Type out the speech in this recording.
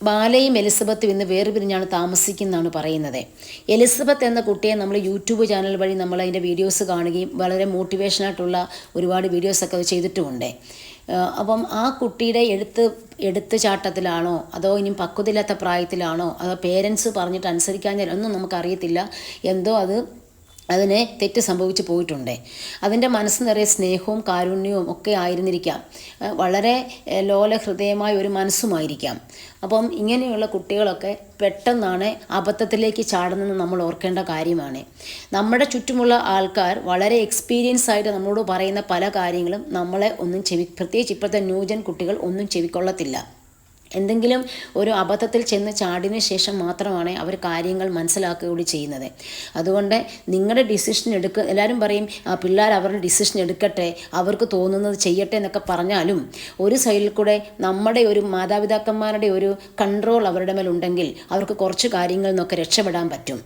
ബാലയും എലിസബത്തും ഇന്ന് വേർപിരിഞ്ഞാണ് താമസിക്കുന്നതാണ് പറയുന്നത്. എലിസബത്ത് എന്ന കുട്ടിയെ നമ്മൾ യൂട്യൂബ് ചാനൽ വഴി നമ്മൾ അതിന്റെ വീഡിയോസ് കാണുകയും വളരെ മോട്ടിവേഷനായിട്ടുള്ള ഒരുപാട് വീഡിയോസൊക്കെ ചെയ്തിട്ടുമുണ്ട്. അപ്പം ആ കുട്ടിയുടെ എഴുത്ത് എടുത്ത് ചാട്ടത്തിലാണോ അതോ ഇനി പക്വതയില്ലാത്ത പ്രായത്തിലാണോ അതോ പേരൻസ് പറഞ്ഞിട്ട് അനുസരിക്കാൻ ഒന്നും നമുക്കറിയത്തില്ല. എന്തോ അത് അതിനെ തെറ്റ് സംഭവിച്ചു പോയിട്ടുണ്ട്. അതിന്റെ മനസ്സ് നിറയെ സ്നേഹവും കാരുണ്യവും ഒക്കെ ആയിരുന്നിരിക്കാം. വളരെ ലോല ഹൃദയമായ ഒരു മനസ്സുമായിരിക്കാം. അപ്പം ഇങ്ങനെയുള്ള കുട്ടികളൊക്കെ പെട്ടെന്നാണ് അബദ്ധത്തിലേക്ക് ചാടുന്നതെന്ന് നമ്മൾ ഓർക്കേണ്ട കാര്യമാണ്. നമ്മുടെ ചുറ്റുമുള്ള ആൾക്കാർ വളരെ എക്സ്പീരിയൻസ് ആയിട്ട് നമ്മളോട് പറയുന്ന പല കാര്യങ്ങളും നമ്മളെ ഒന്നും ചെവി പ്രത്യേകിച്ച് ഇപ്പോഴത്തെ ന്യൂജൻ കുട്ടികൾ ഒന്നും ചെവിക്കൊള്ളത്തില്ല. എന്തെങ്കിലും ഒരു അബദ്ധത്തിൽ ചെന്ന് ചാടിന് ശേഷം മാത്രമാണ് അവർ കാര്യങ്ങൾ മനസ്സിലാക്കുകയൂടി ചെയ്യുന്നത്. അതുകൊണ്ട് നിങ്ങളുടെ ഡിസിഷൻ എടുക്കുക എല്ലാവരും പറയും പിള്ളേർ അവരുടെ ഡിസിഷൻ എടുക്കട്ടെ അവർക്ക് തോന്നുന്നത് ചെയ്യട്ടെ എന്നൊക്കെ പറഞ്ഞാലും ഒരു സൈഡിൽ കൂടെ നമ്മുടെ ഒരു മാതാപിതാക്കന്മാരുടെ ഒരു കൺട്രോൾ അവരുടെ മേലുണ്ടെങ്കിൽ അവർക്ക് കുറച്ച് കാര്യങ്ങളിൽ നിന്നൊക്കെ രക്ഷപ്പെടാൻ പറ്റും.